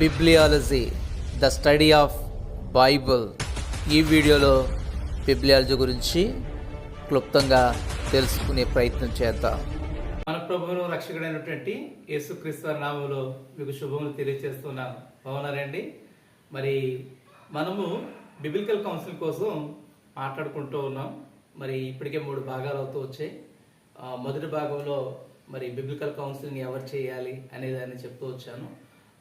Bibliology the study of Bible ఈ వీడియోలో బిబ్లియాలజీ గురించి క్లుప్తంగా తెలుసుకునే ప్రయత్నం చేద్దాం. మన ప్రభువును రక్షకుడైనటువంటి యేసుక్రీస్తు నామంలో మీకు శుభములు తెలియజేస్తున్నాను బాగున్నారండి? మరి మనము బిబిలికల్ కౌన్సిల్ కోసం మాట్లాడుకుంటూ ఉన్నాం. మరి ఇప్పటికే మూడు భాగాలు అవుతూ వచ్చాయి. మొదటి భాగంలో మరి బిబిలికల్ కౌన్సిలింగ్ ఎవరు చేయాలి అనే దాన్ని చెప్తూ వచ్చాను.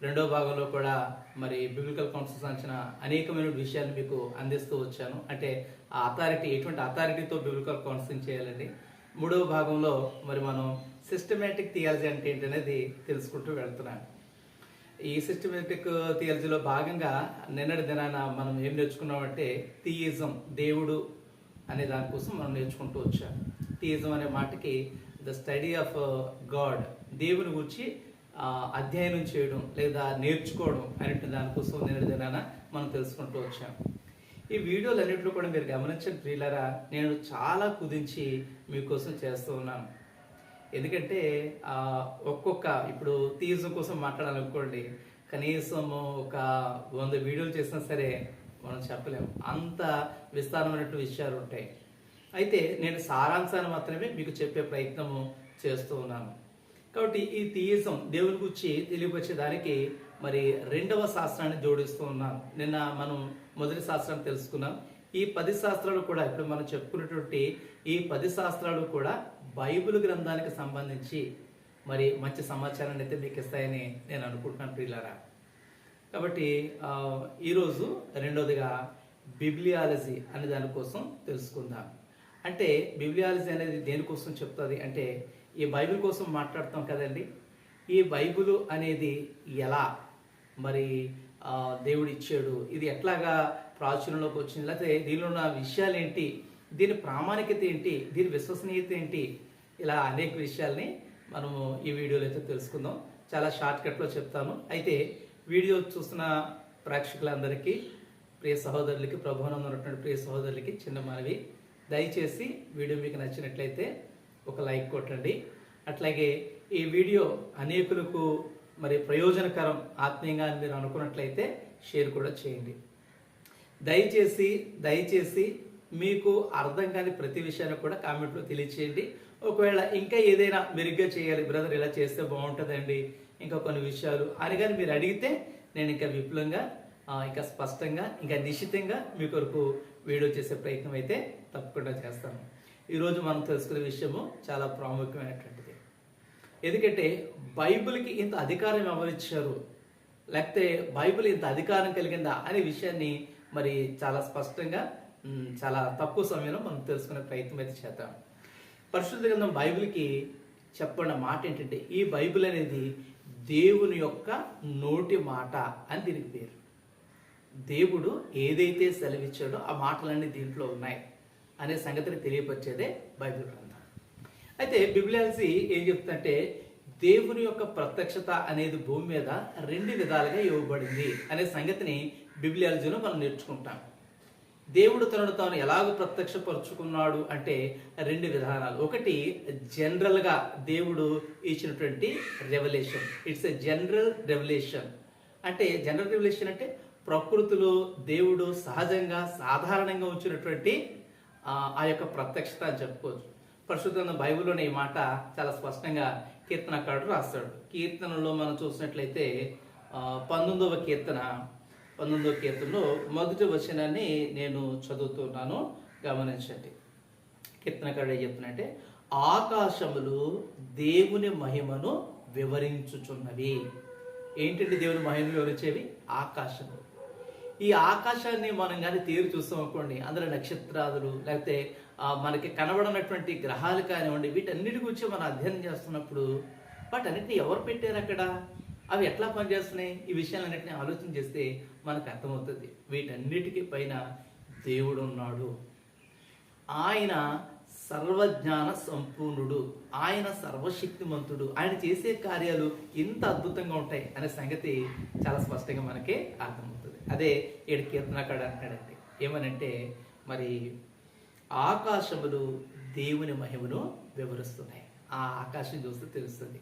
రెండో భాగంలో కూడా మరి బిబ్లికల్ కౌన్సిల్ సంబంధించిన అనేకమైన విషయాలు మీకు అందిస్తూ వచ్చాను. అంటే ఆ అథారిటీ ఎటువంటి అథారిటీతో బిబ్లికల్ కౌన్సిలింగ్ చేయాలండి? మూడవ భాగంలో మరి మనం సిస్టమేటిక్ థియాలజీ అంటే ఏంటనేది తెలుసుకుంటూ వెళ్తున్నాను. ఈ సిస్టమేటిక్ థియాలజీలో భాగంగా నిన్నటి దినాన మనం ఏం నేర్చుకున్నామంటే థియిజం దేవుడు అనే దానికోసం మనం నేర్చుకుంటూ వచ్చాం. థియిజం అనే మాటకి ద స్టడీ ఆఫ్ గాడ్ దేవుని గురించి అధ్యయనం చేయడం లేదా నేర్చుకోవడం అనేటువంటి దానికోసం నేను మనం తెలుసుకుంటూ వచ్చాం. ఈ వీడియోలు అన్నింటిలో కూడా మీరు గమనించిన ప్రియులరా నేను చాలా కుదించి మీకోసం చేస్తూ ఉన్నాను. ఎందుకంటే ఒక్కొక్క ఇప్పుడు తీజం కోసం మాట్లాడాలనుకోండి కనీసం ఒక వంద వీడియోలు చేసినా సరే మనం చెప్పలేము. అంత విస్తారమైనటువంటి విషయాలు ఉంటాయి. అయితే నేను సారాంశాన్ని మాత్రమే మీకు చెప్పే ప్రయత్నము చేస్తూ ఉన్నాను. కాబట్టి ఈ తీయిజం దేవుని గురించి తెలియపరిచేదానికి మరి రెండవ శాస్త్రాన్ని జోడిస్తూ ఉన్నాను నిన్న మనం మొదటి శాస్త్రాన్ని తెలుసుకున్నాం. ఈ పది శాస్త్రాలు కూడా ఇప్పుడు మనం చెప్పుకున్నటువంటి ఈ పది శాస్త్రాలు కూడా బైబిల్ గ్రంథానికి సంబంధించి మరి మంచి సమాచారాన్ని అయితే మీకు ఇస్తాయని నేను అనుకుంటున్నాను ప్రియులారా. కాబట్టి ఈరోజు రెండవదిగా బిబ్లియాలజీ అనే దానికోసం తెలుసుకుందాం. అంటే బిబ్లియాలజీ అనేది దేనికోసం చెప్తుంది అంటే ఈ బైబిల్ కోసం మాట్లాడతాం కదండి. ఈ బైబిల్ అనేది ఎలా? మరి దేవుడు ఇచ్చాడు ఇది ఎట్లాగా ప్రాచుర్యంలోకి వచ్చింది? లేకపోతే దీనిలో ఉన్న విషయాలు ఏంటి దీని ప్రామాణికత ఏంటి? దీని విశ్వసనీయత ఏంటి? ఇలా అనేక విషయాల్ని మనము ఈ వీడియోలో అయితే తెలుసుకుందాం. చాలా షార్ట్ కట్లో చెప్తాను. అయితే వీడియో చూస్తున్న ప్రేక్షకులందరికీ ప్రియ సహోదరులకి ప్రభుత్వం ఉన్నటువంటి ప్రియ సహోదరులకి చిన్న మనవి. దయచేసి వీడియో మీకు నచ్చినట్లయితే ఒక లైక్ కొట్టండి. అట్లాగే ఈ వీడియో అనేకులకు మరి ప్రయోజనకరం ఆత్మీయంగా అని మీరు అనుకున్నట్లయితే షేర్ కూడా చేయండి. దయచేసి దయచేసి మీకు అర్థం కాని ప్రతి విషయాన్ని కూడా కామెంట్లో తెలియచేయండి. ఒకవేళ ఇంకా ఏదైనా మెరుగ్గా చేయాలి బ్రదర్ ఇలా చేస్తే బాగుంటుందండి ఇంకా కొన్ని విషయాలు అని కానీ మీరు అడిగితే నేను ఇంకా విపులంగా ఇంకా స్పష్టంగా ఇంకా నిశ్చితంగా మీ కొరకు వీడియో చేసే ప్రయత్నం అయితే తప్పకుండా చేస్తాను. ఈరోజు మనం తెలుసుకునే విషయము చాలా ప్రాముఖ్యమైనటువంటి ఎందుకంటే బైబిల్కి ఇంత అధికారం ఎవరిచ్చారు లేకపోతే బైబిల్ ఇంత అధికారం కలిగిందా అనే విషయాన్ని మరి చాలా స్పష్టంగా చాలా తక్కువ సమయంలో మనం తెలుసుకునే ప్రయత్నం అయితే చేద్దాం. పరిశుద్ధ గ్రంథం బైబిల్కి చెప్పిన మాట ఏంటంటే ఈ బైబిల్ అనేది దేవుని యొక్క నోటి మాట అని దీనికి పేరు. దేవుడు ఏదైతే సెలవిచ్చాడో ఆ మాటలన్నీ దీంట్లో ఉన్నాయి అనే సంగతిని తెలియపరిచేదే బైబిల్ గ్రంథం. అయితే బిబిలియాలజీ ఏం చెప్తుందంటే దేవుని యొక్క ప్రత్యక్షత అనేది భూమి మీద రెండు విధాలుగా ఇవ్వబడింది అనే సంగతిని బిబిలియాలజీలో మనం నేర్చుకుంటాం. దేవుడు తనను తాను ఎలాగ ప్రత్యక్షపరుచుకున్నాడు అంటే రెండు విధానాలు. ఒకటి జనరల్గా దేవుడు ఇచ్చినటువంటి revolution it's a general revolution అంటే జనరల్ రెవల్యూషన్ అంటే ప్రకృతిలో దేవుడు సహజంగా సాధారణంగా ఉంచినటువంటి ఆ యొక్క ప్రత్యక్షత అని చెప్పుకోవచ్చు. పరిశుద్ధ బైబిల్లోని ఈ మాట చాలా స్పష్టంగా కీర్తనకారుడు రాస్తాడు. కీర్తనలో మనం చూసినట్లయితే పంతొమ్మిదవ కీర్తన పంతొమ్మిదవ కీర్తనలో మొదటి వచనాన్ని నేను చదువుతున్నాను గమనించండి. కీర్తనకారుడు ఏం చెప్తున్నంటే ఆకాశములు దేవుని మహిమను వివరించుచున్నవి. ఏంటంటే దేవుని మహిమను వివరించేవి? ఆకాశములు. ఈ ఆకాశాన్ని మనం కానీ తీరు చూస్తాం అనుకోండి అందులో నక్షత్రాదులు లేకపోతే మనకి కనబడనటువంటి గ్రహాలు కానివ్వండి వీటన్నిటి గురించి మనం అధ్యయనం చేస్తున్నప్పుడు వాటన్నిటిని ఎవరు పెట్టారు అక్కడ? అవి ఎట్లా పనిచేస్తున్నాయి? ఈ విషయాలన్నింటినీ ఆలోచన చేస్తే మనకు అర్థమవుతుంది. వీటన్నిటికీ పైన దేవుడు ఉన్నాడు. ఆయన సర్వజ్ఞాన సంపూర్ణుడు. ఆయన సర్వశక్తిమంతుడు. ఆయన చేసే కార్యాలు ఇంత అద్భుతంగా ఉంటాయి అనే సంగతి చాలా స్పష్టంగా మనకి అర్థమవుతుంది. అదే ఏడు కీర్తనకాడు అంటాడండి ఏమనంటే మరి ఆకాశములు దేవుని మహిమను వివరిస్తున్నాయి. ఆ ఆకాశం చూస్తే తెలుస్తుంది.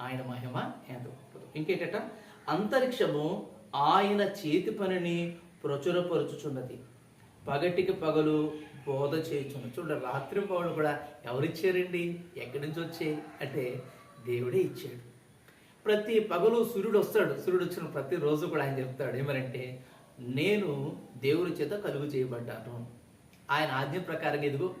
ఆయన మహిమ ఎంత గొప్పదు ఇంకేటట? అంతరిక్షము ఆయన చేతి పనిని ప్రచురపరుచుచున్నది. పగటికి పగలు బోధ చేయుచున్న చూడండి రాత్రి పగలు కూడా ఎవరిచ్చారండి ఎక్కడి నుంచి వచ్చాయి? అంటే దేవుడే ఇచ్చాడు. ప్రతి పగలు సూర్యుడు వస్తాడు. సూర్యుడు వచ్చిన ప్రతి రోజు కూడా ఆయన చెప్తాడు ఏమనంటే నేను దేవుడి చేత కలుగు చేయబడ్డాను. ఆయన ఆజ్ఞ ప్రకారం ఎదుగు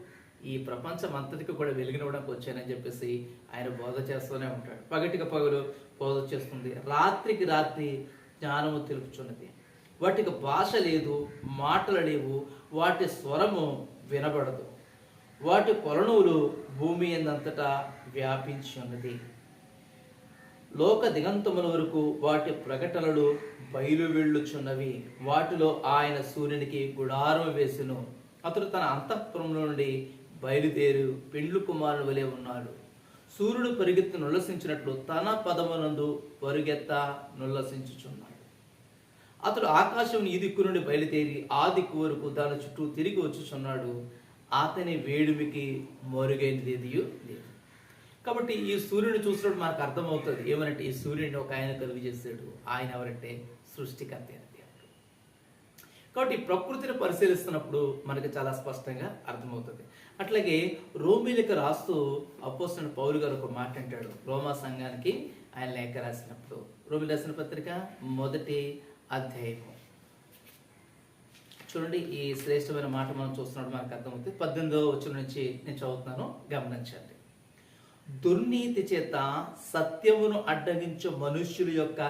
ఈ ప్రపంచం అంతటికి కూడా వెలిగినవడానికి వచ్చానని చెప్పేసి ఆయన బోధ చేస్తూనే ఉంటాడు. పగటికి పగలు బోధ చేస్తుంది. రాత్రికి రాత్రి జ్ఞానము తెలుపుచున్నది. వాటికి భాష లేదు మాటలు లేవు వాటి స్వరము వినబడదు. వాటి కొలనువులు భూమి ఎందంతటా వ్యాపించి ఉన్నది. లోక దిగంతముల వరకు వాటి ప్రకటనలు బయలు వెళ్ళుచున్నవి వాటిలో ఆయన సూర్యునికి గుడారం వేసును. అతడు తన అంతఃపురంలో నుండి బయలుదేరు పెండ్లు కుమారుని వలె ఉన్నాడు. సూర్యుడు పరిగెత్తి నుల్లసించినట్లు తన పదమునందు పరుగెత్త నుల్లసించుచున్నాడు. అతడు ఆకాశం ఈ దిక్కు నుండి బయలుదేరి ఆ దిక్కు వరకు దాని చుట్టూ తిరిగి వచ్చుచున్నాడు. అతని వేడుమికి మరుగైనది లేదు. కాబట్టి ఈ సూర్యుని చూసినప్పుడు మనకు అర్థమవుతుంది ఏమనంటే ఈ సూర్యుడిని ఒక ఆయన కలుగు చేశాడు ఆయన ఎవరంటే సృష్టికర్త అని కాబట్టి ప్రకృతిని పరిశీలిస్తున్నప్పుడు మనకి చాలా స్పష్టంగా అర్థమవుతుంది. అట్లాగే రోమిలకు రాస్తూ అపోసిన పౌలు గారు ఒక మాట అంటాడు. రోమా సంఘానికి ఆయన లేఖ రాసినప్పుడు. రోమి రాసిన పత్రిక మొదటి అధ్యాయము. చూడండి ఈ శ్రేష్టమైన మాట మనం చూస్తున్నప్పుడు మనకు అర్థమవుతుంది. పద్దెనిమిదో వచ్చిన నుంచి నేను చదువుతున్నాను. గమనించండి. దుర్నీతి చేత సత్యమును అడ్డగించు మనుష్యుల యొక్క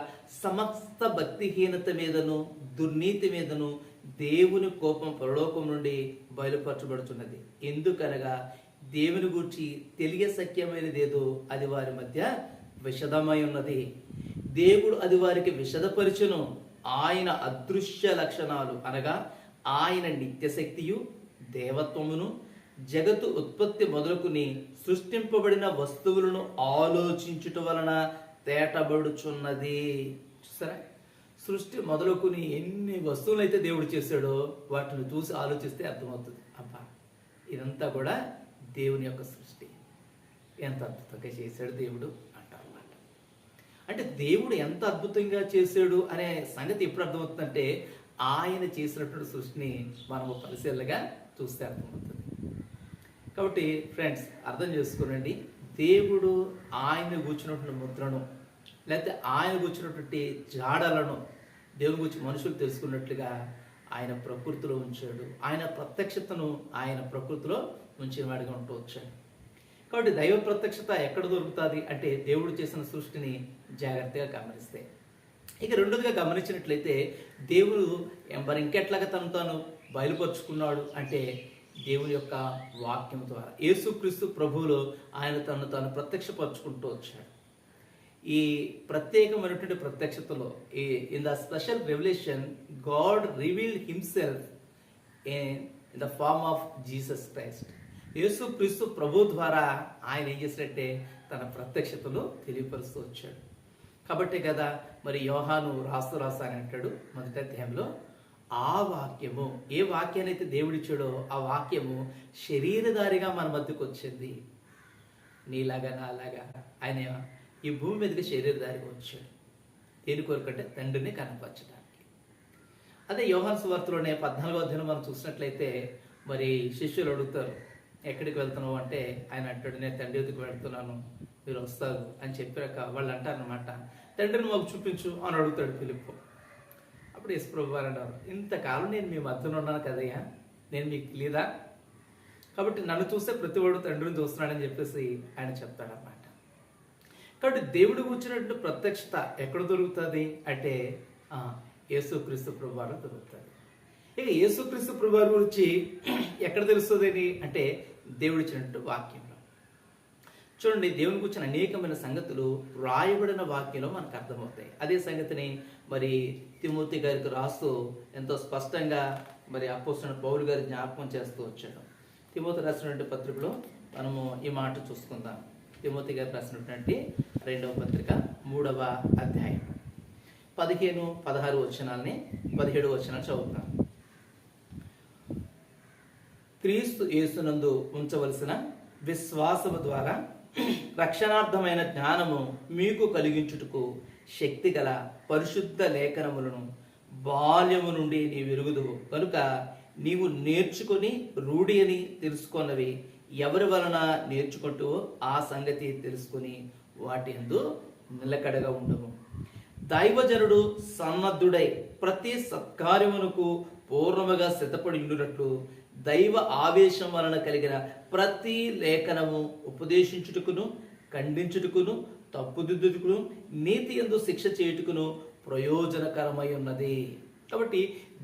సమస్త భక్తిహీనత మీదను దుర్నీతి మీదను దేవుని కోపం పరలోకం నుండి బయలుపరచబడుతున్నది ఎందుకనగా దేవుని గూర్చి తెలియ సఖ్యమైనదేదో అది వారి మధ్య విషదమై ఉన్నది. దేవుడు అది వారికి విషదపరిచును. ఆయన అదృశ్య లక్షణాలు అనగా ఆయన నిత్యశక్తియు దేవత్వమును జగత్తు ఉత్పత్తి మొదలుకుని సృష్టింపబడిన వస్తువులను ఆలోచించుట వలన తేటబడుచున్నది. చూసారా సృష్టి మొదలుకుని ఎన్ని వస్తువులు అయితే దేవుడు చేశాడో వాటిని చూసి ఆలోచిస్తే అర్థమవుతుంది. అబ్బా ఇదంతా కూడా దేవుని యొక్క సృష్టి. ఎంత అద్భుతంగా చేశాడు దేవుడు అంటారు అన్నమాట అంటే దేవుడు ఎంత అద్భుతంగా చేశాడు అనే సంగతి ఎప్పుడు అర్థమవుతుందంటే ఆయన చేసినటువంటి సృష్టిని మనము పరిశీలనగా చూస్తే అర్థమవుతుంది. కాబట్టి ఫ్రెండ్స్ అర్థం చేసుకోనండి. దేవుడు ఆయన కూర్చున్నటువంటి ముద్రను లేకపోతే ఆయన కూర్చున్నటువంటి జాడలను దేవుని గురించి మనుషులు తెలుసుకున్నట్లుగా ఆయన ప్రకృతిలో ఉంచాడు. ఆయన ప్రత్యక్షతను ఆయన ప్రకృతిలో ఉంచిన వాడిగా ఉంటూ వచ్చాడు. కాబట్టి దైవ ప్రత్యక్షత ఎక్కడ దొరుకుతుంది అంటే దేవుడు చేసిన సృష్టిని జాగ్రత్తగా గమనిస్తే. ఇక రెండోదిగా గమనించినట్లయితే దేవుడు మరి ఇంకెట్లాగా తను తాను బయలుపరుచుకున్నాడు అంటే దేవుని యొక్క వాక్యం ద్వారా. యేసుక్రీస్తు ప్రభువులు ఆయన తను తాను ప్రత్యక్షపరుచుకుంటూ వచ్చాడు. ఈ ప్రత్యేకమైనటువంటి ప్రత్యక్షతలో ఈ in the special revolution God revealed himself in the form of Jesus Christ యేసు క్రీస్తు ప్రభు ద్వారా ఆయన ఏం చేసినట్టే తన ప్రత్యక్షతలో తెలియపరుస్తూ వచ్చాడు. కాబట్టి కదా మరి యోహాను రాస్తూ రాస్తా అని అంటాడు మొదటి అధ్యాయంలో ఆ వాక్యము ఏ వాక్యాన్ని అయితే దేవుడిచ్చాడో ఆ వాక్యము శరీరధారిగా మన మధ్యకు వచ్చింది. నీలాగా నాలాగా. ఆయన ఈ భూమి మీదకి శరీరధారిగా వచ్చాడు దేని కొరకంటే తండ్రిని కనపరచడానికి. అదే యోహాన్ సువార్తలోనే పద్నాలుగో దినం మనం చూసినట్లయితే మరి శిష్యులు అడుగుతారు ఎక్కడికి వెళ్తున్నావు? అంటే ఆయన అంటాడు నేను తండ్రి ఎదుకు వెళ్తున్నాను మీరు వస్తారు అని చెప్పాక వాళ్ళు అంటారనమాట తండ్రిని మాకు చూపించు అని అడుగుతాడు పిలుపు అప్పుడు యేసు ప్రభు వారు అంటారు ఇంతకాలం నేను మీ మధ్యన ఉన్నాను కదయ్యా నేను మీకు తెలియదా? కాబట్టి నన్ను చూస్తే ప్రతివాడు తండ్రిని చూస్తున్నాడని చెప్పేసి ఆయన చెప్తాడన్నమాట. కాబట్టి దేవుడు కూర్చున్నటువంటి ప్రత్యక్షత ఎక్కడ దొరుకుతుంది? అంటే యేసుక్రీస్తు ప్రభువారు దొరుకుతుంది. ఇక యేసుక్రీస్తు ప్రభువారి గురించి ఎక్కడ తెలుస్తుంది అంటే దేవుడు ఇచ్చినట్టు వాక్యంలో. చూడండి దేవుని కూర్చున్న అనేకమైన సంగతులు రాయబడిన వాక్యంలో మనకు అర్థమవుతాయి. అదే సంగతిని మరి తిమూర్తి గారికి రాస్తూ ఎంతో స్పష్టంగా మరి అపోస్తున్న పౌరు గారి జ్ఞాపకం చేస్తూ వచ్చాడు. తిమూర్తి రాసినటువంటి పత్రికలో మనము ఈ మాట చూసుకుందాం. తిమోతి గారు రాసినటువంటి రెండవ పత్రిక మూడవ అధ్యాయం. పదిహేను పదహారు వచనాలని పదిహేడు వచనాలు చదువుతాం. క్రీస్తు యేసునందు ఉంచవలసిన విశ్వాసము ద్వారా రక్షణార్థమైన జ్ఞానము మీకు కలిగించుటకు శక్తి గల పరిశుద్ధ లేఖనములను బాల్యము నుండి నీ వెరుగుదువు కనుక నీవు నేర్చుకొని రూఢి అని తెలుసుకున్నవి ఎవరి వలన నేర్చుకుంటూ ఆ సంగతి తెలుసుకొని వాటి ఎందు నిలకడగా ఉండము. దైవజనుడు సన్నద్ధుడై ప్రతి సత్కార్యమునకు పూర్ణముగా సిద్ధపడి ఉండునట్లు దైవ ఆవేశం వలన కలిగిన ప్రతి లేఖనము ఉపదేశించుటకును ఖండించుటకును తప్పుదిద్దుటకును నీతి ఎందు శిక్ష చేయుటకును ప్రయోజనకరమై ఉన్నది కాబట్టి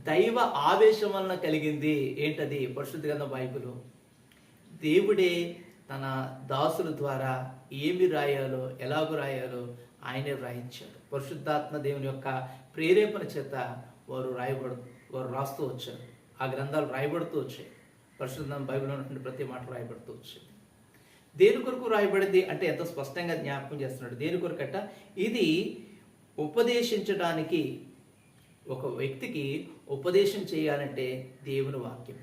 దైవ ఆవేశం వలన కలిగింది ఏంటది? పరిశుద్ధ గ్రంథం బైబిలు. దేవుడే తన దాసుల ద్వారా ఏమి రాయాలో ఎలాగో రాయాలో ఆయనే వ్రాయించాడు. పరిశుద్ధాత్మ దేవుని యొక్క ప్రేరేపణ చేత వారు రాయబడు వారు రాస్తూ వచ్చారు. ఆ గ్రంథాలు రాయబడుతూ వచ్చాయి. పరిశుద్ధ బైబిల్లో ఉన్నటువంటి ప్రతి మాట రాయబడుతూ వచ్చాయి. దేని కొరకు రాయబడింది అంటే ఎంతో స్పష్టంగా జ్ఞాపకం చేస్తున్నాడు. దేని కొరకట? ఇది ఉపదేశించడానికి ఒక వ్యక్తికి ఉపదేశం చేయాలంటే దేవుని వాక్యం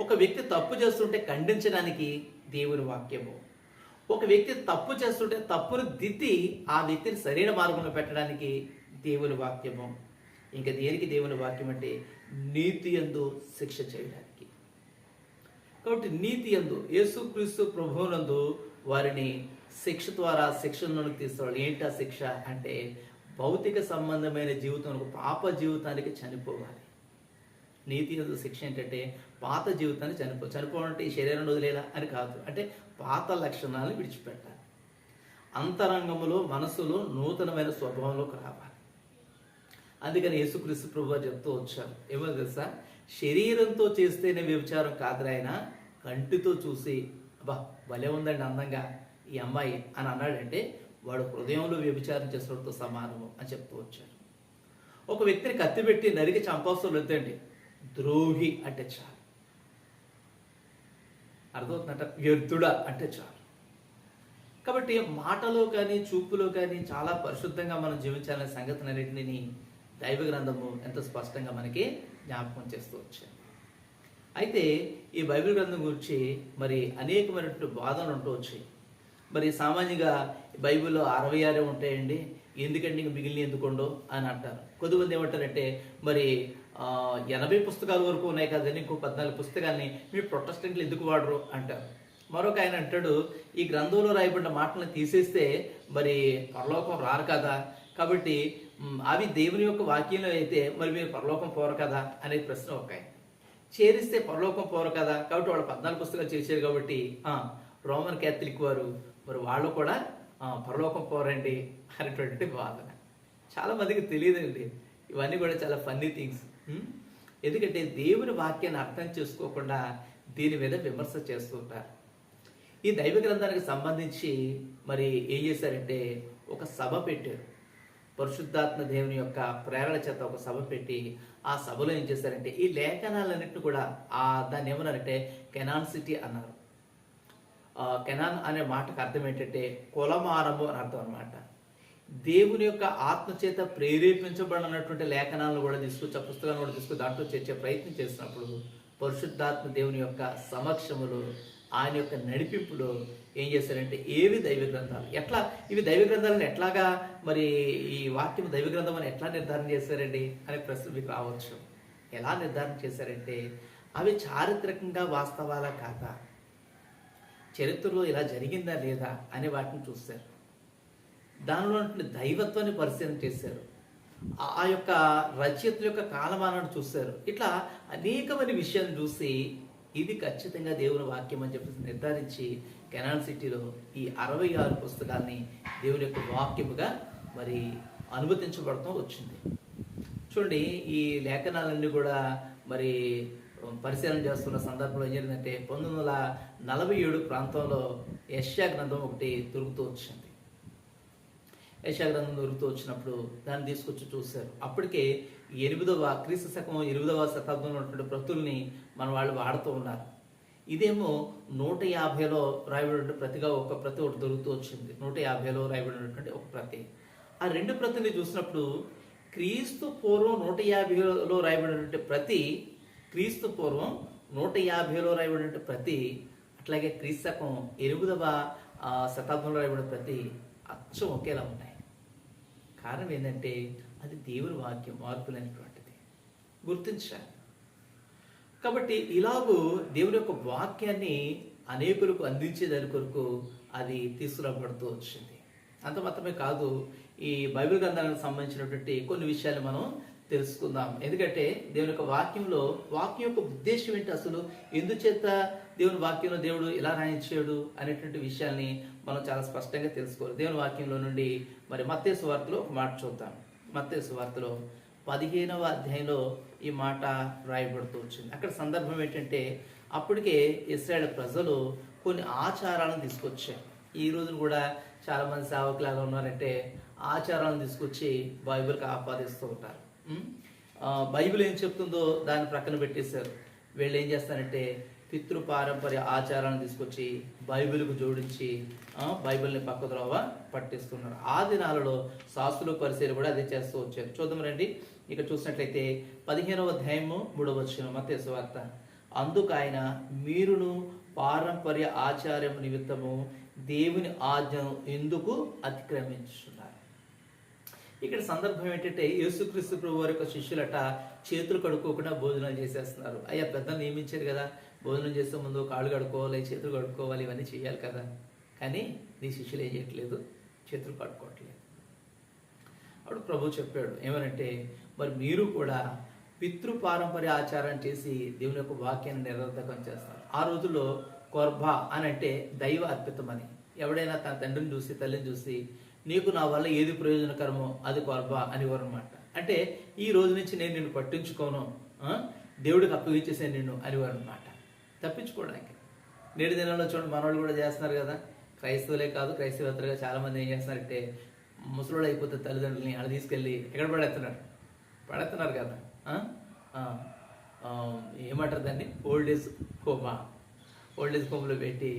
ఒక వ్యక్తి తప్పు చేస్తుంటే ఖండించడానికి దేవుని వాక్యము. ఒక వ్యక్తి తప్పు చేస్తుంటే తప్పును దిద్ది ఆ వ్యక్తిని సరైన మార్గంలో పెట్టడానికి దేవుని వాక్యము. ఇంకా దేనికి దేవుని వాక్యం అంటే నీతి ఎందు శిక్ష చేయడానికి. కాబట్టి నీతి ఎందు యేసుక్రీస్తు ప్రభువునందు వారిని శిక్ష ద్వారా శిక్షణలోకి తీసుకోవాలి ఏంటి ఆ శిక్ష అంటే భౌతిక సంబంధమైన జీవితం పాప జీవితానికి చనిపోవాలి. నీతి ఎందు శిక్ష ఏంటంటే పాత జీవితాన్ని చనిపో చనిపోవడం అంటే ఈ శరీరం వదిలేలా? అని కాదు. అంటే పాత లక్షణాలను విడిచిపెట్టాలి. అంతరంగంలో మనసులో నూతనమైన స్వభావంలోకి రావాలి. అందుకని యేసుక్రీస్తు ప్రభు చెప్తూ వచ్చారు. ఏమో తెలుసా? శరీరంతో చేస్తేనే వ్యభిచారం కాదురాయన కంటితో చూసి అబ్బా భలే ఉందండి అందంగా ఈ అమ్మాయి అని అన్నాడంటే వాడు హృదయంలో వ్యభిచారం చేసినతో సమానము అని చెప్తూ వచ్చారు. ఒక వ్యక్తిని కత్తి పెట్టి నరికి చంపాల్సిన వద్దండి ద్రోహి అంటే చాలు. అర్థమవుతుందంట వ్యర్థుడ అంటే చాలు. కాబట్టి మాటలో కానీ చూపులో కానీ చాలా పరిశుద్ధంగా మనం జీవించాలనే సంగతినన్నింటినీ దైవ గ్రంథము ఎంతో స్పష్టంగా మనకి జ్ఞాపకం చేస్తూ వచ్చాయి అయితే ఈ బైబిల్ గ్రంథం గురించి మరి అనేకమైనటువంటి బాధలు ఉంటూ వచ్చాయి. మరి సామాన్యంగా బైబిల్లో అరవై ఆరే ఉంటాయండి. ఎందుకండి ఇంక మిగిలిన ఎందుకుండో అని అంటారు. కొద్దిమంది ఏమంటారంటే మరి ఎనభై పుస్తకాల వరకు ఉన్నాయి కదండి ఇంకో పద్నాలుగు పుస్తకాల్ని. మీ ప్రొటెస్టెంట్లు ఎందుకు వాడరు? అంటారు. మరొక ఆయన అంటాడు ఈ గ్రంథంలో రాయబడిన మాటలను తీసేస్తే మరి పరలోకం రారు కదా. కాబట్టి అవి దేవుని యొక్క వాక్యంలో అయితే మరి మీరు పరలోకం పోరు కదా అనే ప్రశ్న ఒక ఆయన. చేరిస్తే పరలోకం పోరు కదా. కాబట్టి వాళ్ళు పద్నాలుగు పుస్తకాలు చేశారు కాబట్టి రోమన్ క్యాథలిక్ వారు మరి వాళ్ళు కూడా పరలోకం పోరండి అనేటువంటి వాదన. చాలా మందికి తెలియదండి. ఇవన్నీ కూడా చాలా ఫన్నీ థింగ్స్ ఎందుకంటే దేవుని వాక్యాన్ని అర్థం చేసుకోకుండా దీని మీద విమర్శ చేస్తూ ఉంటారు. ఈ దైవ గ్రంథానికి సంబంధించి మరి ఏం చేశారంటే ఒక సభ పెట్టారు. పరిశుద్ధాత్మ దేవుని యొక్క ప్రేరణ చేత ఒక సభ పెట్టి ఆ సభలో ఏం చేశారంటే ఈ లేఖనాలన్నింటిని కూడా ఆ దాన్ని ఏమన్నారంటే కెనాన్సిటీ అన్నారు. కెనాన్ అనే మాటకు అర్థం ఏంటంటే కులమారము అని అర్థం అనమాట దేవుని యొక్క ఆత్మ చేత ప్రేరేపించబడినటువంటి లేఖనాలను కూడా తీసుకొచ్చి ఆ పుస్తకాలను కూడా తీసుకొచ్చి దాంట్లో చేర్చే ప్రయత్నం చేసినప్పుడు పరిశుద్ధాత్మ దేవుని యొక్క సమక్షములో ఆయన యొక్క నడిపింపులో ఏం చేశారంటే ఏవి దైవ గ్రంథాలు? ఎట్లా? ఇవి దైవ గ్రంథాలను ఎట్లాగా మరి ఈ వాక్యం దైవ గ్రంథం అని ఎట్లా నిర్ధారణ చేశారండి అనే ప్రశ్న మీకు రావచ్చు. ఎలా నిర్ధారణ చేశారంటే అవి చారిత్రకంగా వాస్తవాలా కాదా? చరిత్రలో ఇలా జరిగిందా లేదా అనే వాటిని చూశారు. దానిలో దైవత్వాన్ని పరిశీలన చేశారు. ఆ- యొక్క రచయితల యొక్క కాలమానాన్ని చూశారు. ఇట్లా అనేకమైన విషయాలు చూసి ఇది ఖచ్చితంగా దేవుని వాక్యం అని చెప్పేసి నిర్ధారించి కెనాల్ సిటీలో ఈ అరవై ఆరు పుస్తకాన్ని దేవుని యొక్క వాక్యముగా మరి అనుమతించబడటం వచ్చింది. చూడండి ఈ లేఖనాలన్నీ కూడా మరి పరిశీలన చేస్తున్న సందర్భంలో ఏం జరిగిందంటే పంతొమ్మిది వందల నలభై ఏడు ప్రాంతంలో యష్యా గ్రంథం ఒకటి దొరుకుతూ వచ్చింది. యశాగ్రంథం దొరుకుతూ వచ్చినప్పుడు దాన్ని తీసుకొచ్చి చూశారు. అప్పటికే ఎనిమిదవ క్రీస్తు శకం ఎనిమిదవ శతాబ్దంలో ఉన్నటువంటి ప్రతుల్ని మన వాళ్ళు వాడుతూ ఉన్నారు. ఇదేమో నూట యాభైలో రాయబడినటువంటి ప్రతిగా ఒక ప్రతి ఒకటి దొరుకుతూ వచ్చింది. నూట యాభైలో రాయబడినటువంటి ఒక ప్రతి. ఆ రెండు ప్రతిని చూసినప్పుడు క్రీస్తు పూర్వం నూట యాభైలో రాయబడినటువంటి ప్రతి క్రీస్తు పూర్వం నూట యాభైలో రాయబడినటువంటి ప్రతి అట్లాగే క్రీస్తు శకం ఎనిమిదవ శతాబ్దంలో రాయబడిన ప్రతి అచ్చం ఒకేలా ఉన్నాయి కారణం ఏంటంటే అది దేవుని వాక్యం మార్పులైనటువంటిది. గుర్తించాలి. కాబట్టి ఇలాగూ దేవుని యొక్క వాక్యాన్ని అనేకులకు అందించేదాని కొరకు అది తీసుకురాబడుతూ వచ్చింది. అంత మాత్రమే కాదు ఈ బైబిల్ గ్రంథాలకు సంబంధించినటువంటి కొన్ని విషయాలు మనం తెలుసుకుందాం. ఎందుకంటే దేవుని యొక్క వాక్యంలో వాక్యం యొక్క ఉద్దేశం ఏంటి అసలు? ఎందుచేత దేవుని వాక్యంలో దేవుడు ఎలా రాయించాడు అనేటువంటి విషయాల్ని మనం చాలా స్పష్టంగా తెలుసుకోవాలి. దేవుని వాక్యంలో నుండి మరి మత్తేసు వార్తలో ఒక మాట చూద్దాం. మత్తేసు వార్తలో పదిహేనవ అధ్యాయంలో ఈ మాట రాయబడుతూ వచ్చింది. అక్కడ సందర్భం ఏంటంటే అప్పటికే ఇస్రాయేల్ ప్రజలు కొన్ని ఆచారాలను తీసుకొచ్చారు. ఈ రోజున కూడా చాలామంది సేవకులాగా ఉన్నారంటే ఆచారాలను తీసుకొచ్చి బైబిల్కి ఆపాదిస్తూ ఉంటారు. బైబిల్ ఏం చెప్తుందో దాన్ని ప్రక్కన పెట్టేశారు. వీళ్ళు ఏం చేస్తారంటే పితృ పారంపర్య ఆచారాలను తీసుకొచ్చి బైబిల్కు జోడించి బైబిల్ని బైబిల్ని పక్కద్రోవ పట్టిస్తున్నారు. ఆ దినాలలో శాస్త్రులు పరిశీలి కూడా అదే చేస్తూ వచ్చారు. చూద్దాం రండి. ఇక్కడ చూసినట్లయితే పదిహేనవ అధ్యాయము మూడవ వచ్చిన మతేసు వార్త. అందుకు ఆయన మీరును పారంపర్య ఆచార్యం నిమిత్తము దేవుని ఆజ్ఞను ఎందుకు అతిక్రమించు ఇక్కడ సందర్భం ఏంటంటే యేసుక్రీస్తు ప్రభు వారి యొక్క శిష్యులట చేతులు కడుక్కోకుండా భోజనం చేసేస్తున్నారు. అయ్యా పెద్దలు నియమించారు కదా. భోజనం చేసే ముందు కాళ్ళు కడుక్కోవాలి చేతులు కడుక్కోవాలి ఇవన్నీ చేయాలి కదా. కానీ నీ శిష్యులు ఏం చేయట్లేదు? చేతులు కడుక్కోవట్లేదు. అప్పుడు ప్రభు చెప్పాడు ఏమనంటే మరి మీరు కూడా పితృ పారంపర్య ఆచారం చేసి దేవుని యొక్క వాక్యాన్ని నిరర్ధకం చేస్తారు. ఆ రోజుల్లో కొర్భ అని అంటే దైవ అర్పితమని ఎవడైనా తన తండ్రిని చూసి తల్లిని చూసి నీకు నా వల్ల ఏది ప్రయోజనకరమో అది కొర్బా అనేవారు అనమాట అంటే ఈ రోజు నుంచి నేను నిన్ను పట్టించుకోను దేవుడికి దేవుడికి అప్పగించేసాను నిన్ను అనేవారు అనమాట తప్పించుకోవడానికి. నేటి దినంలో చూడండి మనవాళ్ళు కూడా చేస్తున్నారు కదా. క్రైస్తవులే కాదు క్రైస్తవేతరుగా చాలామంది ఏం చేస్తున్నారంటే ముసలోడు అయిపోతే తల్లిదండ్రులని అలా తీసుకెళ్ళి ఎక్కడ పడేస్తున్నారు? పడేస్తున్నారు కదా ఏమంటారు దాన్ని? Old age coma old age కోమలో పెట్టి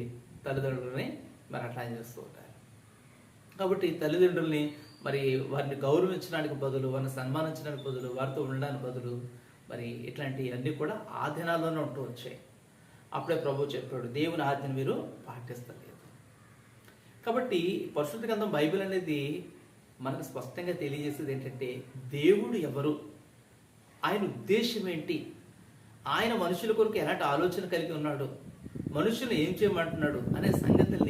తల్లిదండ్రులని మరి అట్లా చేస్తూ ఉంటారు. కాబట్టి తల్లిదండ్రుల్ని మరి వారిని గౌరవించడానికి బదులు వారిని సన్మానించడానికి బదులు వారితో ఉండడానికి బదులు మరి ఇట్లాంటి అన్నీ కూడా ఆధీనాల్లోనే ఉంటూ వచ్చాయి. అప్పుడే ప్రభు చెప్పాడు దేవుని ఆజ్ఞను మీరు పాటిస్తలేదు. కాబట్టి పరిశుద్ధ గ్రంథం బైబిల్ అనేది మనకు స్పష్టంగా తెలియజేసేది ఏంటంటే దేవుడు ఎవరు? ఆయన ఉద్దేశం ఏంటి? ఆయన మనుషుల కొరకు ఎలాంటి ఆలోచన కలిగి ఉన్నాడు? మనుషులు ఏం చేయమంటున్నాడు? అనే సంగతుల్ని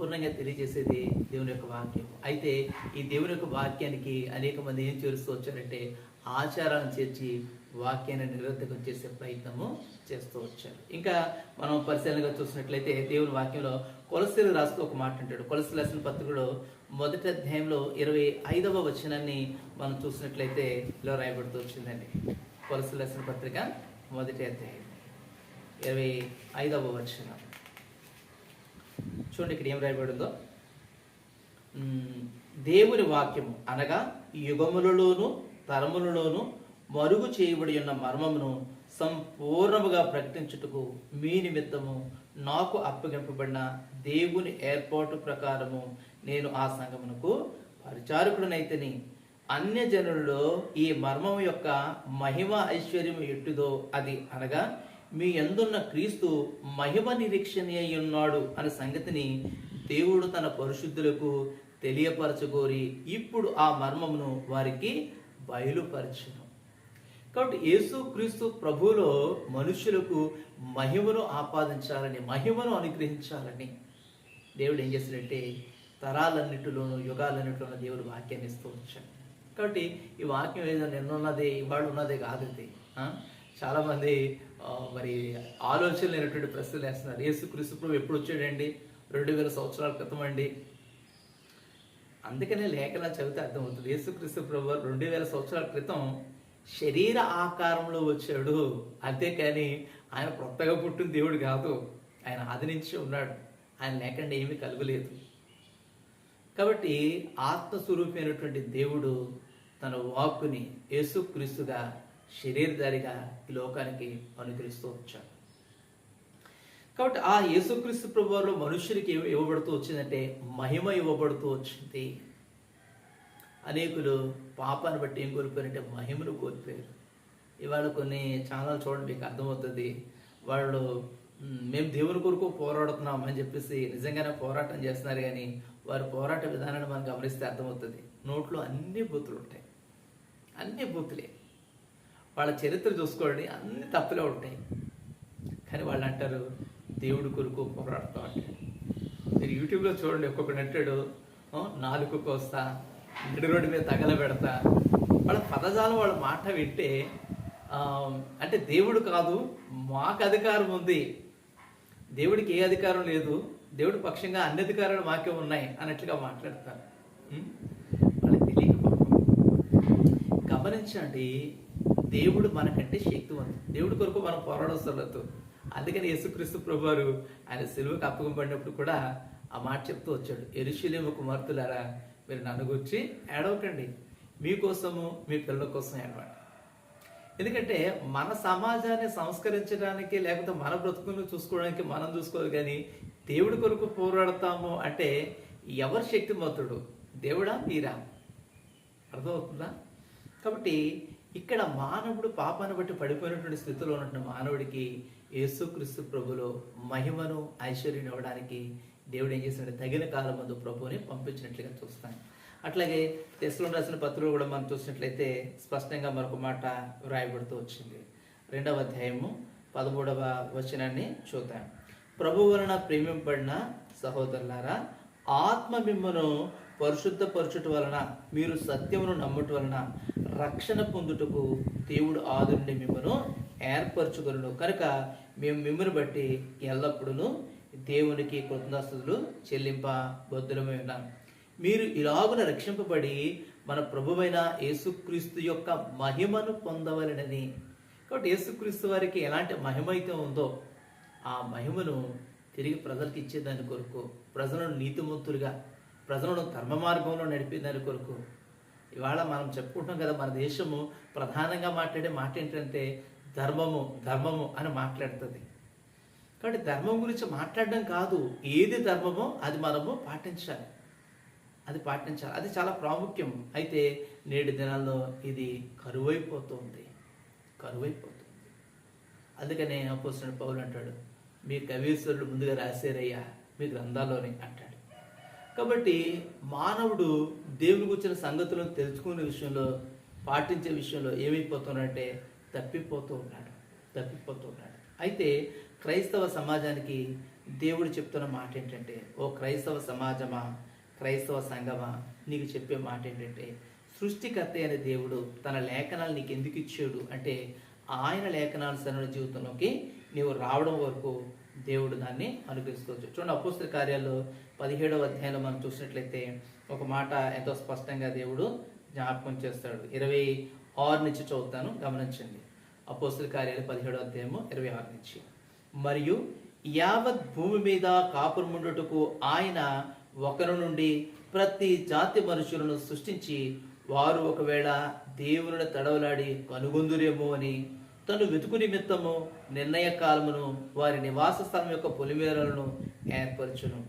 సంపూర్ణంగా తెలియజేసేది దేవుని యొక్క వాక్యం. అయితే ఈ దేవుని యొక్క వాక్యానికి అనేక మంది ఏం చేరుస్తూ వచ్చారంటే ఆచారాలను చేర్చి వాక్యాన్ని నిరర్థకం చేసే ప్రయత్నము చేస్తూ వచ్చారు. ఇంకా మనం పరిశీలనగా చూసినట్లయితే దేవుని వాక్యంలో కొలసీలు రాస్తూ ఒక మాట అంటాడు. కొలసి రాసిన పత్రికలో మొదటి అధ్యాయంలో ఇరవై ఐదవ వచనాన్ని మనం చూసినట్లయితే ఇలా రాయబడుతూ వచ్చిందండి. కొలసి రాసిన పత్రిక మొదటి అధ్యాయం. ఇరవై ఐదవ వచనం. చూడండి ఇక్కడ ఏం రాయబడిందో. దేవుని వాక్యము అనగా యుగములలోను తరములలోను మరుగు చేయబడి ఉన్న మర్మమును సంపూర్ణముగా ప్రకటించుటకు మీ నిమిత్తము నాకు అప్పగింపబడిన దేవుని ఏర్పాటు ప్రకారము నేను ఆ సంగమునకు పరిచారకుడనైతేని. అన్య జనులలో ఈ మర్మం యొక్క మహిమ ఐశ్వర్యం ఎట్టుదో అది అనగా మీ ఎందున్న క్రీస్తు మహిమ నిరీక్షణ అయి ఉన్నాడు అనే సంగతిని దేవుడు తన పరిశుద్ధులకు తెలియపరచుకోరి ఇప్పుడు ఆ మర్మమును వారికి బయలుపరచును. కాబట్టి యేసు క్రీస్తు ప్రభువులో మనుషులకు మహిమను ఆపాదించాలని మహిమను అనుగ్రహించాలని దేవుడు ఏం చేశాడంటే తరాలన్నిటిలోనూ యుగాలన్నిటిలోనూ దేవుడు వాక్యాన్ని ఇస్తూ వచ్చాడు. కాబట్టి ఈ వాక్యం ఏదో నిన్నున్నది ఇవాళ ఉన్నది కాదు ఇది. చాలామంది మరి ఆలోచన లేనటువంటి ప్రశ్నలు వేస్తున్నారు. యేసు క్రీస్తుప్రభు ఎప్పుడు వచ్చాడండి? రెండు వేల సంవత్సరాల క్రితం అండి. అందుకనే లేఖన చదివితే అర్థమవుతుంది. యేసుక్రీస్తు ప్రభు రెండు వేల సంవత్సరాల క్రితం శరీర ఆకారంలో వచ్చాడు. అంతేకాని ఆయన కొత్తగా పుట్టిన దేవుడు కాదు. ఆయన ఆదరించి ఉన్నాడు. ఆయన లేకుండా ఏమీ కలగలేదు. కాబట్టి ఆత్మస్వరూపమైనటువంటి దేవుడు తన వాక్కుని యేసుక్రీస్తుగా శరీరధారిగా ఈ లోకానికి అనుకరిస్తూ వచ్చాడు. కాబట్టి ఆ యేసుక్రీస్తు ప్రభువారిలో మనుషులకి ఇవ్వబడుతూ వచ్చిందంటే మహిమ ఇవ్వబడుతూ వచ్చింది. అనేకులు పాపాన్ని బట్టి ఏం కోల్పోయారంటే మహిమను కోల్పోయారు. ఇవాళ కొన్ని ఛానల్ చూడండి మీకు అర్థమవుతుంది. వాళ్ళు మేము దేవుని కొరకు పోరాడుతున్నాం అని చెప్పేసి నిజంగానే పోరాటం చేస్తున్నారు కానీ వారి పోరాట విధానాన్ని మనం గమనిస్తే అర్థమవుతుంది. నోట్లో అన్ని బూతులు ఉంటాయి. అన్ని బూతులే. వాళ్ళ చరిత్ర చూసుకోండి అన్ని తప్పులే ఉంటాయి. కానీ వాళ్ళు అంటారు దేవుడి కొరకు పోరాడతాం అంటాడు మీరు యూట్యూబ్లో చూడండి ఒక్కొక్కడు అంటాడు నాలుగు కోస్తా ఇంటి రోడ్డు మీద తగల పెడతా. వాళ్ళ పదజాలం వాళ్ళ మాట వింటే అంటే దేవుడు కాదు మాకు అధికారం ఉంది. దేవుడికి ఏ అధికారం లేదు దేవుడి పక్షంగా అన్ని అధికారాలు మాకే ఉన్నాయి అన్నట్లుగా మాట్లాడతారు. వాళ్ళకి తెలియక గమనించండి దేవుడు మనకంటే శక్తివంతుడు. దేవుడి కొరకు మనం పోరాడవసరలేదు అందుకని యేసుక్రీస్తు ప్రభువారు ఆయన సెలవుకి అప్పగంపడినప్పుడు కూడా ఆ మాట చెప్తూ వచ్చాడు. ఎరుశలేము కుమార్తెలారా మీరు నన్ను గురించి ఏడవకండి. మీకోసము మీ పిల్లల కోసం ఏడవండి ఎందుకంటే మన సమాజాన్ని సంస్కరించడానికి లేకపోతే మన బ్రతుకును చూసుకోవడానికి మనం చూసుకోవాలి కానీ దేవుడి కొరకు పోరాడతాము అంటే ఎవరు శక్తిమంతుడు? దేవుడా మీరా? అర్థమవుతుందా? కాబట్టి ఇక్కడ మానవుడు పాపాన్ని బట్టి పడిపోయినటువంటి స్థితిలో ఉన్నటువంటి మానవుడికి యేసుక్రీస్తు ప్రభులో మహిమను ఐశ్వర్యం ఇవ్వడానికి దేవుడు ఏం చేసిన తగిన కాలం ముందు ప్రభువుని పంపించినట్లుగా చూస్తాం. అట్లాగే తెస్లో రాసిన పత్రులు కూడా మనం చూసినట్లయితే స్పష్టంగా మరొక మాట వ్రాయబడుతూ వచ్చింది. రెండవ అధ్యాయము పదమూడవ వచనాన్ని చూద్దాం. ప్రభు వలన ప్రేమింపడిన సహోదరులారా ఆత్మ మిమ్మను పరిశుద్ధపరచుట వలన మీరు సత్యమును నమ్ముట వలన రక్షణ పొందుటకు దేవుడు ఆదుండి మిమ్మను ఏర్పరచుకొను కనుక మేము మిమ్మల్ని బట్టి ఎల్లప్పుడూ దేవునికి కృతజ్ఞతలు చెల్లింప బద్దులమై ఉన్నాం. మీరు ఇలాగున రక్షింపబడి మన ప్రభువైన యేసుక్రీస్తు యొక్క మహిమను పొందవలనని. కాబట్టి యేసుక్రీస్తు వారికి ఎలాంటి మహిమ అయితే ఉందో ఆ మహిమను తిరిగి ప్రజలకు ఇచ్చేదాని కొరకు ప్రజలను నీతిమంతులుగా ప్రజలను ధర్మ మార్గంలో నడిపేదాని కొరకు ఇవాళ మనం చెప్పుకుంటాం కదా మన దేశము ప్రధానంగా మాట్లాడే మాట ఏంటంటే ధర్మము ధర్మము అని మాట్లాడుతుంది. కాబట్టి ధర్మం గురించి మాట్లాడడం కాదు ఏది ధర్మమో అది మనము పాటించాలి. అది పాటించాలి. అది చాలా ప్రాముఖ్యం. అయితే నేటి దినాల్లో ఇది కరువైపోతుంది. కరువైపోతుంది. అందుకనే అపోసిన పౌలు అంటాడు మీ కవీశ్వరుడు ముందుగా రాశారయ్యా మీ గ్రంథాల్లోని అంటాడు. కాబట్టి మానవుడు దేవుడికి వచ్చిన సంగతులను తెలుసుకునే విషయంలో పాటించే విషయంలో ఏమైపోతున్నాడంటే తప్పిపోతూ ఉన్నాడు తప్పిపోతూ ఉన్నాడు. అయితే క్రైస్తవ సమాజానికి దేవుడు చెప్తున్న మాట ఏంటంటే ఓ క్రైస్తవ సమాజమా క్రైస్తవ సంఘమా నీకు చెప్పే మాట ఏంటంటే సృష్టికర్త అయిన దేవుడు తన లేఖనాలు నీకు ఎందుకు ఇచ్చాడు? అంటే ఆయన లేఖనాలు జీవితంలోకి నీవు రావడం వరకు దేవుడు దాన్ని అనుగ్రహించుకోవచ్చు చూడండి అపోస్తుల కార్యాలు పదిహేడవ అధ్యాయంలో మనం చూసినట్లయితే ఒక మాట ఎంతో స్పష్టంగా దేవుడు జ్ఞాపకం చేస్తాడు. ఇరవై ఆరు నుంచి చదువుతాను గమనించండి. అపోస్తల కార్యాలు పదిహేడవ అధ్యాయము ఇరవై ఆరు నుంచి. మరియు యావత్ భూమి మీద కాపురముండుటకు ఆయన ఒకరి నుండి ప్రతి జాతి మనుషులను సృష్టించి వారు ఒకవేళ దేవుని తడవలాడి కనుగొందురేమో అని తను వెతుకు నిమిత్తము నిర్ణయ కాలమును వారి నివాస స్థలం యొక్క పొలిమేరలను ఏర్పరచును.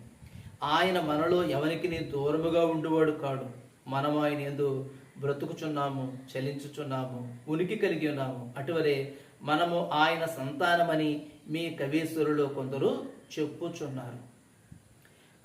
ఆయన మనలో ఎవరికి దూరముగా ఉండేవాడు కాడు. మనం ఆయన ఎందు బ్రతుకుచున్నాము చలించుచున్నాము ఉనికి కలిగి ఉన్నాము. అటువలే మనము ఆయన సంతానమని మీ కవీశ్వరులో కొందరు చెప్పుచున్నారు.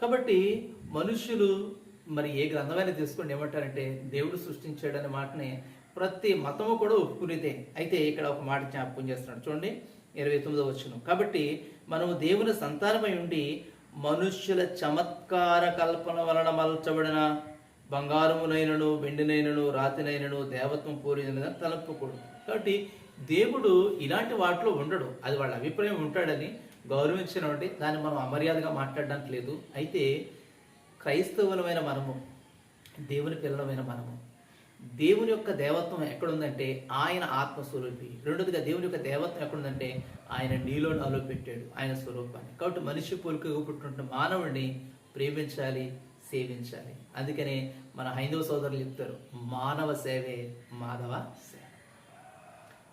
కాబట్టి మనుష్యులు మరి ఏ గ్రంథమైనా తీసుకుని ఏమంటారంటే దేవుడు సృష్టించాడనే మాటని ప్రతి మతము కూడా ఒప్పుకునేదే. అయితే ఇక్కడ ఒక మాట జ్ఞాపకం చేస్తున్నాడు. చూడండి ఇరవై తొమ్మిదో వచ్చును కాబట్టి మనము దేవుని సంతానమై ఉండి మనుష్యుల చమత్కార కల్పన వలన మలచబడిన బంగారమునైనను వెండినైనను రాతినైనను దేవత్వం పూరిన తలపకూడదు. కాబట్టి దేవుడు ఇలాంటి వాటిలో ఉండడు. అది వాళ్ళ అభిప్రాయం ఉంటాడని గౌరవించినటువంటి దాన్ని మనం అమర్యాదగా మాట్లాడడానికి లేదు. అయితే క్రైస్తవులమైన మనము దేవుని పిల్లలమైన మనము దేవుని యొక్క దేవత్వం ఎక్కడుందంటే ఆయన ఆత్మస్వరూపి. రెండోదిగా దేవుని యొక్క దేవత్వం ఎక్కడుందంటే ఆయన నీలో నాలో పెట్టాడు. ఆయన స్వరూపాన్ని. కాబట్టి మనిషి పొరుకుగా పుట్టినటువంటి మానవుడిని ప్రేమించాలి సేవించాలి. అందుకనే మన హైందవ సోదరులు చెప్తారు మానవ సేవే మాధవ సేవ.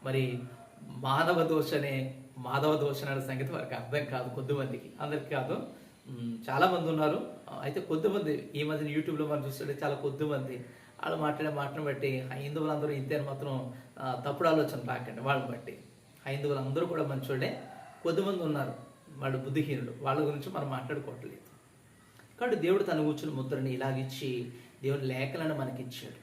మరి మానవ దోషనే మాధవ దోషణ అనే సంగతి వారికి అర్థం కాదు కొద్దిమందికి. అందరికి కాదు. చాలామంది చాలా మంది ఉన్నారు. అయితే కొద్దిమంది ఈ మధ్యన యూట్యూబ్లో మనం చూస్తుంటే చాలా కొద్దిమంది వాళ్ళు మాట్లాడే మాటను బట్టి హిందువులందరూ ఇంతే మాత్రం తప్పుడు ఆలోచన రాకండి వాళ్ళని బట్టి. హైందవులందరూ కూడా మంచోడే కొద్దిమంది ఉన్నారు వాళ్ళు బుద్ధిహీనులు. వాళ్ళ గురించి మనం మాట్లాడుకోవట్లేదు. కాబట్టి దేవుడు తన కూర్చుని ముద్రని ఇలాగిచ్చి దేవుని లేఖలను మనకిచ్చాడు.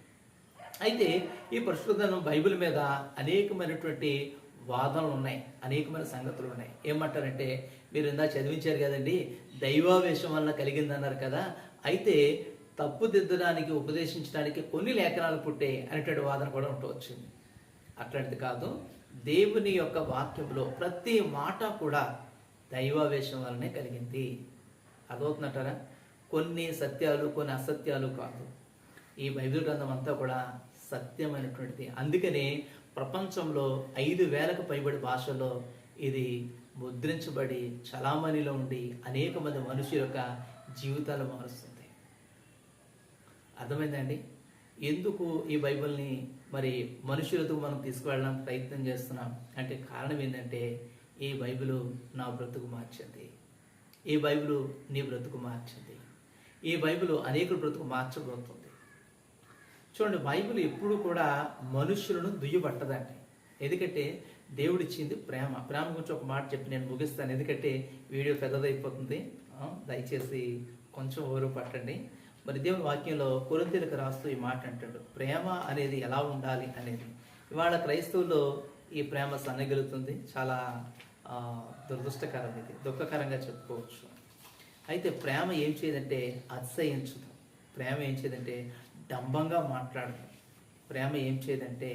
అయితే ఈ పరిశుద్ధం బైబిల్ మీద అనేకమైనటువంటి వాదనలు ఉన్నాయి అనేకమైన సంగతులు ఉన్నాయి. ఏమంటారంటే మీరు ఇందా చదివించారు కదండి దైవావేశం వల్ల కలిగిందన్నారు కదా. అయితే తప్పుదిద్దడానికి ఉపదేశించడానికి కొన్ని లేఖనాలు పుట్టే అనేటువంటి వాదన కూడా ఉంటూ వచ్చింది. అట్లాంటిది కాదు దేవుని యొక్క వాక్యంలో ప్రతి మాట కూడా దైవావేశం వలనే కలిగింది. అదవుతున్నట్టారా కొన్ని సత్యాలు కొన్ని అసత్యాలు కాదు. ఈ బైబిల్ గ్రంథం అంతా కూడా సత్యమైనటువంటిది. అందుకనే ప్రపంచంలో ఐదు వేలకు పైబడి భాషల్లో ఇది ముద్రించబడి చలామణిలో ఉండి అనేక మంది మనుషుల యొక్క జీవితాలు మారుస్తుంది అర్థమైందండి? ఎందుకు ఈ బైబిల్ని మరి మనుషులతో మనం తీసుకువెళ్ళడానికి ప్రయత్నం చేస్తున్నాం? అంటే కారణం ఏంటంటే ఈ బైబిల్ నా బ్రతుకు మార్చింది. ఈ బైబిల్ నీ బ్రతుకు మార్చింది. ఈ బైబిల్ అనేకుల బ్రతుకు మార్చబోతుంది. చూడండి బైబిల్ ఎప్పుడు కూడా మనుషులను దుయ్యబట్టదండి. ఎందుకంటే దేవుడు ఇచ్చింది ప్రేమ. ప్రేమ గురించి ఒక మాట చెప్పి నేను ముగిస్తాను. ఎందుకంటే వీడియో పెద్దదైపోతుంది. దయచేసి కొంచెం ఓరు పట్టండి. మరి దేవుని వాక్యంలో కొరింతలకు రాస్తూ ఈ మాట అంటాడు ప్రేమ అనేది ఎలా ఉండాలి అనేది? ఇవాళ క్రైస్తవుల్లో ఈ ప్రేమ సన్నగిలుతుంది. చాలా దురదృష్టకరం ఇది. దుఃఖకరంగా చెప్పుకోవచ్చు. అయితే ప్రేమ ఏం చేయదంటే అతిశయించదు. ప్రేమ ఏం చేయదంటే డంబంగా మాట్లాడదు. ప్రేమ ఏం చేయదంటే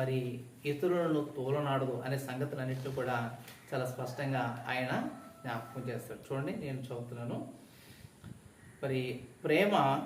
మరి ఇతరులను తోలనాడదు అనే సంగతులన్నింటినీ కూడా చాలా స్పష్టంగా ఆయన జ్ఞాపకం చేస్తాడు. చూడండి నేను చదువుతున్నాను. మరి ప్రేమ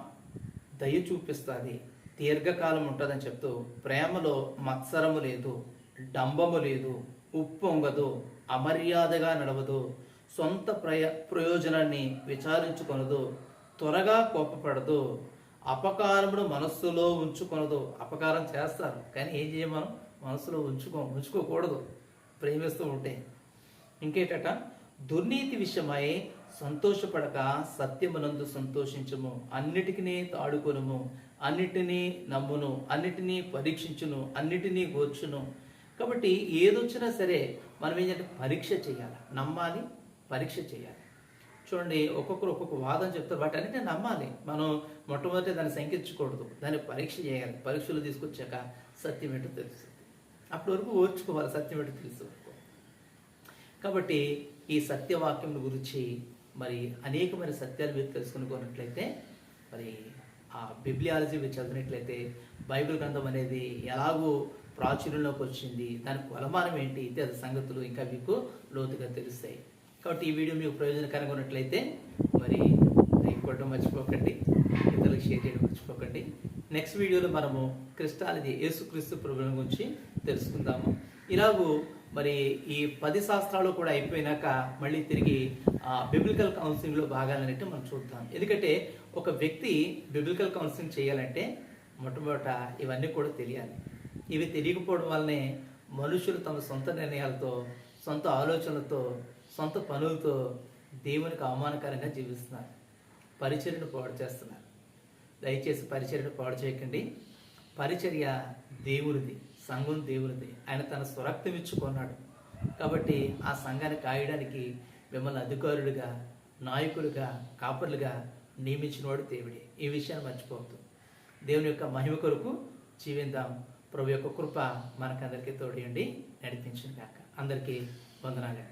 దయ చూపిస్తుంది. దీర్ఘకాలం ఉంటుందని చెప్తూ ప్రేమలో మత్సరము లేదు డంబము లేదు ఉప్పొంగదు అమర్యాదగా నడవదు సొంత ప్రయ ప్రయోజనాన్ని విచారించుకొనదు త్వరగా కోపపడదు అపకారమును మనస్సులో ఉంచుకొనదు. అపకారం చేస్తారు కానీ ఏం చేయమనం? మనసులో ఉంచుకో ఉంచుకోకూడదు. ప్రేమిస్తూ ఉంటే. ఇంకేటట? దుర్నీతి విషయమై సంతోషపడక సత్యమునందు సంతోషించము. అన్నిటికీ తాడుకొనుము. అన్నిటినీ నమ్మును. అన్నిటినీ పరీక్షించును. అన్నిటినీ గోర్చును. కాబట్టి ఏదొచ్చినా సరే మనం ఏంటంటే పరీక్ష చేయాలి. నమ్మాలి పరీక్ష చేయాలి. చూడండి ఒక్కొక్కరు ఒక్కొక్క వాదన చెప్తారు. వాటి అన్నిటిని నమ్మాలి. మనం మొట్టమొదటి దాన్ని శంకించకూడదు. దాన్ని పరీక్ష చేయాలి. పరీక్షలు తీసుకొచ్చాక సత్యం ఏంటో తెలుస్తుంది అప్పటి వరకు ఓర్చుకోవాలి. సత్యం ఏంటో తెలుసు. కాబట్టి ఈ సత్యవాక్యం గురించి మరి అనేకమైన సత్యాలు మీరు తెలుసుకునుకున్నట్లయితే మరి ఆ బిబ్లియాలజీ మీరు చదివినట్లయితే బైబిల్ గ్రంథం అనేది ఎలాగో ప్రాచుర్యంలోకి వచ్చింది దాని కొలమానం ఏంటి ఇత్యాది సంగతులు ఇంకా మీకు లోతుగా తెలుస్తాయి. కాబట్టి ఈ వీడియో మీకు ప్రయోజనకరంగా ఉన్నట్లయితే మరి లైక్ కొట్టడం మర్చిపోకండి ఇతరులకు షేర్ చేయడం మర్చిపోకండి. నెక్స్ట్ వీడియోలో మనము క్రిస్టాలజీ యేసుక్రీస్తు ప్రభుత్వం గురించి తెలుసుకుందాము. ఇలాగూ మరి ఈ పది శాస్త్రాలు కూడా అయిపోయినాక మళ్ళీ తిరిగి బిబ్లికల్ కౌన్సిలింగ్లో భాగాలన్నిటి మనం చూద్దాం. ఎందుకంటే ఒక వ్యక్తి బిబ్లికల్ కౌన్సిలింగ్ చేయాలంటే మొట్టమొదట ఇవన్నీ కూడా తెలియాలి. ఇవి తెలియకపోవడం వల్లనే మనుషులు తమ సొంత నిర్ణయాలతో సొంత ఆలోచనలతో సొంత పనులతో దేవునికి అవమానకరంగా జీవిస్తున్నారు. పరిచర్యను పాడు చేస్తున్నారు. దయచేసి పరిచర్యను పాడు చేయకండి. పరిచర్య దేవునిది సంఘం దేవునిది. ఆయన తన స్వరక్తం ఇచ్చుకున్నాడు. కాబట్టి ఆ సంఘాన్ని కాయడానికి మిమ్మల్ని అధికారులుగా నాయకులుగా కాపర్లుగా నియమించినవాడు దేవుడే. ఈ విషయాన్ని మర్చిపోవద్దు. దేవుని యొక్క మహిమ కొరకు జీవిద్దాం ప్రభు యొక్క కృప మనకందరికీ తోడియండి. నడిపించిన కాక అందరికీ వందనాలు.